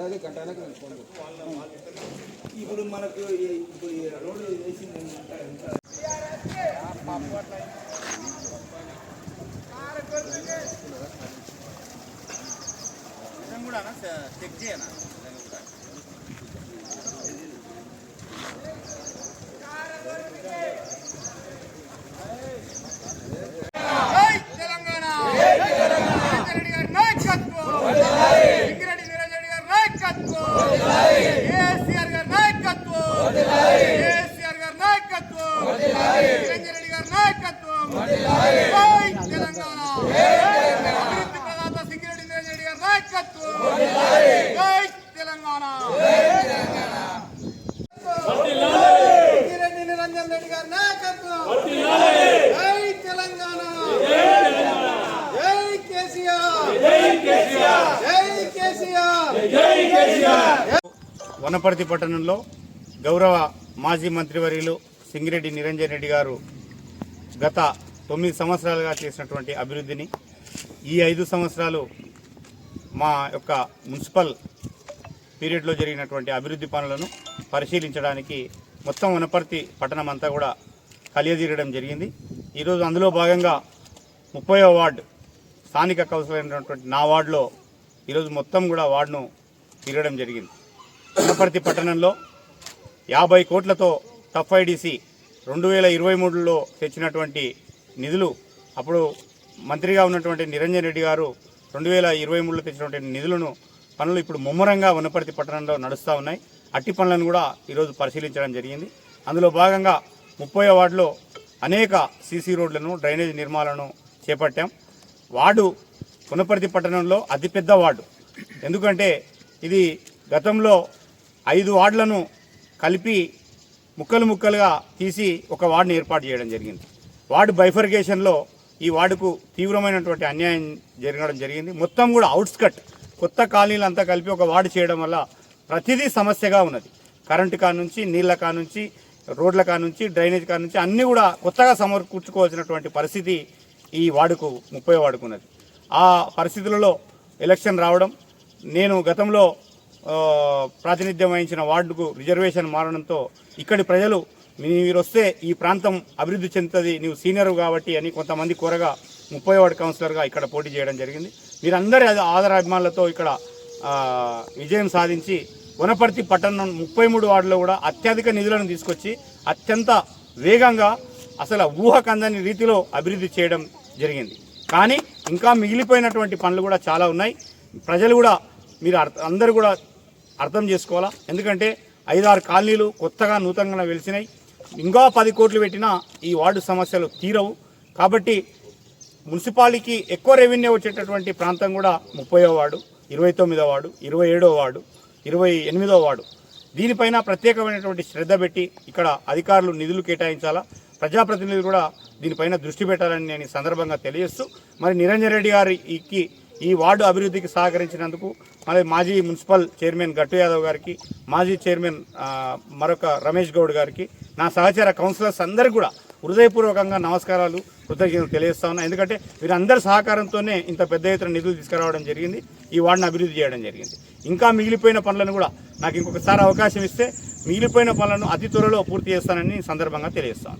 అదే గంటలకు ఇప్పుడు మనకు ఇప్పుడు రోడ్లు వేసింది కూడా చెక్ చేయనా తెలంగాణ. సింగిరెడ్డి నిరంజన్ రెడ్డి గారి నాయకత్వం. జై తెలంగాణ. జై కేసీఆర్. జై కేసీఆర్. వనపర్తి పట్టణంలో గౌరవ మాజీ మంత్రివర్యులు సింగిరెడ్డి నిరంజన్ రెడ్డి గారు గత తొమ్మిది సంవత్సరాలుగా చేసినటువంటి అభివృద్ధిని ఈ ఐదు సంవత్సరాలు మా యొక్క మున్సిపల్ పీరియడ్లో జరిగినటువంటి అభివృద్ధి పనులను పరిశీలించడానికి మొత్తం వనపర్తి పట్టణం అంతా కూడా కలియదీరడం జరిగింది. ఈరోజు అందులో భాగంగా ముప్పై వార్డు స్థానిక కౌన్సిలర్ అయినటువంటి నా వార్డులో ఈరోజు మొత్తం కూడా వార్డును తిరగడం జరిగింది. వనపర్తి పట్టణంలో యాభై కోట్లతో టఫ్ ఐడిసి రెండు వేల ఇరవై మూడులో తెచ్చినటువంటి నిధులు అప్పుడు మంత్రిగా ఉన్నటువంటి నిరంజన్ రెడ్డి గారు రెండు వేల ఇరవై మూడులో తెచ్చినటువంటి నిధులను పనులు ఇప్పుడు ముమ్మరంగా వనపర్తి పట్టణంలో నడుస్తూ ఉన్నాయి. అట్టి పనులను కూడా ఈరోజు పరిశీలించడం జరిగింది. అందులో భాగంగా ముప్పై వార్డులో అనేక సీసీ రోడ్లను డ్రైనేజ్ నిర్మాణాలను చేపట్టాం. వార్డు పునపర్తి పట్టణంలో అతిపెద్ద వార్డు. ఎందుకంటే ఇది గతంలో ఐదు వార్డులను కలిపి ముక్కలు ముక్కలుగా తీసి ఒక వార్డును ఏర్పాటు చేయడం జరిగింది. వార్డు బైఫర్గేషన్లో ఈ వార్డుకు తీవ్రమైనటువంటి అన్యాయం జరగడం జరిగింది. మొత్తం కూడా అవుట్స్కట్ కొత్త కాలనీలు అంతా కలిపి ఒక వార్డు చేయడం వల్ల ప్రతిదీ సమస్యగా ఉన్నది. కరెంటు కానుంచి నీళ్ళ కానుంచి రోడ్ల కానుంచి డ్రైనేజ్ కానుంచి అన్నీ కూడా కొత్తగా సమకూర్చుకోవాల్సినటువంటి పరిస్థితి ఈ వార్డుకు ముప్పై వార్డుకు ఉన్నది ఆ పరిస్థితులలో ఎలక్షన్ రావడం నేను గతంలో ప్రాతినిధ్యం వహించిన వార్డుకు రిజర్వేషన్ మారడంతో ఇక్కడి ప్రజలు మీరు వస్తే ఈ ప్రాంతం అభివృద్ధి చెందుతుంది నీవు సీనియర్ కాబట్టి అని కొంతమంది కోరగా ముప్పై వార్డు కౌన్సిలర్గా ఇక్కడ పోటీ చేయడం జరిగింది. మీరందరి అది ఆదరాభిమానులతో ఇక్కడ విజయం సాధించి వనపర్తి పట్టణం ముప్పై మూడు వార్డులో కూడా అత్యధిక నిధులను తీసుకొచ్చి అత్యంత వేగంగా అసలు ఊహకందని రీతిలో అభివృద్ధి చేయడం జరిగింది. కానీ ఇంకా మిగిలిపోయినటువంటి పనులు కూడా చాలా ఉన్నాయి. ప్రజలు కూడా మీరు అందరూ కూడా అర్థం చేసుకోవాలా? ఎందుకంటే ఐదారు కాలనీలు కొత్తగా నూతనంగా వెలిసినాయి. ఇంకా పది కోట్లు పెట్టినా ఈ వార్డు సమస్యలు తీరవు. కాబట్టి మున్సిపాలిటీకి ఎక్కువ రెవెన్యూ వచ్చేటటువంటి ప్రాంతం కూడా ముప్పయో వార్డు ఇరవై తొమ్మిదో వార్డు ఇరవై ఏడో వార్డు ఇరవై ఎనిమిదో వార్డు. దీనిపైన ప్రత్యేకమైనటువంటి శ్రద్ధ పెట్టి ఇక్కడ అధికారులు నిధులు కేటాయించాలా? ప్రజాప్రతినిధులు కూడా దీనిపైన దృష్టి పెట్టాలని నేను ఈ సందర్భంగా తెలియజేస్తూ మరి నిరంజన్ రెడ్డి గారికి ఈ వార్డు అభివృద్ధికి సహకరించినందుకు మరి మాజీ మున్సిపల్ చైర్మన్ గట్టు యాదవ్ గారికి మాజీ చైర్మన్ మరొక రమేష్ గౌడ్ గారికి నా సహచర కౌన్సిలర్స్ అందరికీ కూడా హృదయపూర్వకంగా నమస్కారాలు కృతజ్ఞతలు తెలియజేస్తా ఉన్నాను ఎందుకంటే వీరందరి సహకారంతోనే ఇంత పెద్ద ఎత్తున నిధులు తీసుకురావడం జరిగింది. ఈ వార్డును అభివృద్ధి చేయడం జరిగింది. ఇంకా మిగిలిపోయిన పనులను కూడా నాకు ఇంకొకసారి అవకాశం ఇస్తే మిగిలిపోయిన పనులను అతి త్వరలో పూర్తి చేస్తానని సందర్భంగా తెలియజేస్తాను